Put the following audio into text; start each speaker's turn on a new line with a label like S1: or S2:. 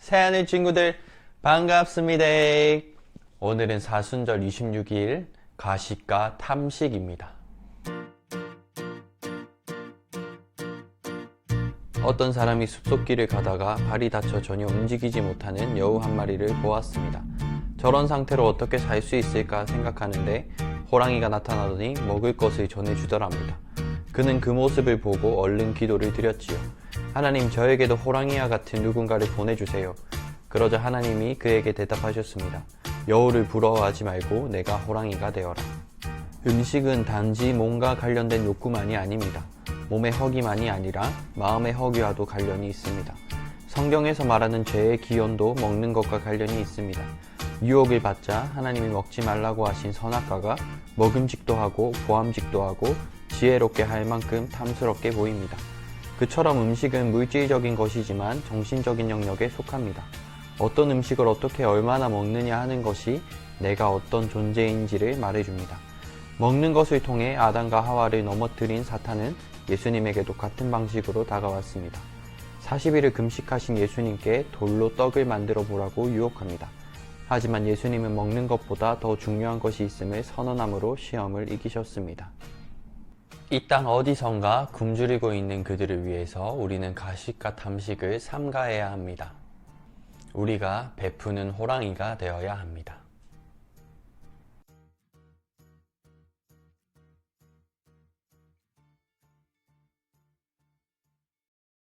S1: 새하늘 친구들 반갑습니다. 오늘은 사순절 26일 가식과 탐식입니다. 어떤 사람이 숲속길을 가다가 발이 다쳐 전혀 움직이지 못하는 여우 한 마리를 보았습니다. 저런 상태로 어떻게 살 수 있을까 생각하는데 호랑이가 나타나더니 먹을 것을 전해주더랍니다. 그는 그 모습을 보고 얼른 기도를 드렸지요. 하나님 저에게도 호랑이와 같은 누군가를 보내주세요. 그러자 하나님이 그에게 대답하셨습니다. 여우를 부러워하지 말고 내가 호랑이가 되어라. 음식은 단지 몸과 관련된 욕구만이 아닙니다. 몸의 허기만이 아니라 마음의 허기와도 관련이 있습니다. 성경에서 말하는 죄의 기원도 먹는 것과 관련이 있습니다. 유혹을 받자 하나님이 먹지 말라고 하신 선악과가 먹음직도 하고 보암직도 하고 지혜롭게 할 만큼 탐스럽게 보입니다. 그처럼 음식은 물질적인 것이지만 정신적인 영역에 속합니다. 어떤 음식을 어떻게 얼마나 먹느냐 하는 것이 내가 어떤 존재인지를 말해줍니다. 먹는 것을 통해 아담과 하와를 넘어뜨린 사탄은 예수님에게도 같은 방식으로 다가왔습니다. 40일을 금식하신 예수님께 돌로 떡을 만들어 보라고 유혹합니다. 하지만 예수님은 먹는 것보다 더 중요한 것이 있음을 선언함으로 시험을 이기셨습니다. 이 땅 어디선가 굶주리고 있는 그들을 위해서 우리는 가식과 탐식을 삼가해야 합니다. 우리가 베푸는 호랑이가 되어야 합니다.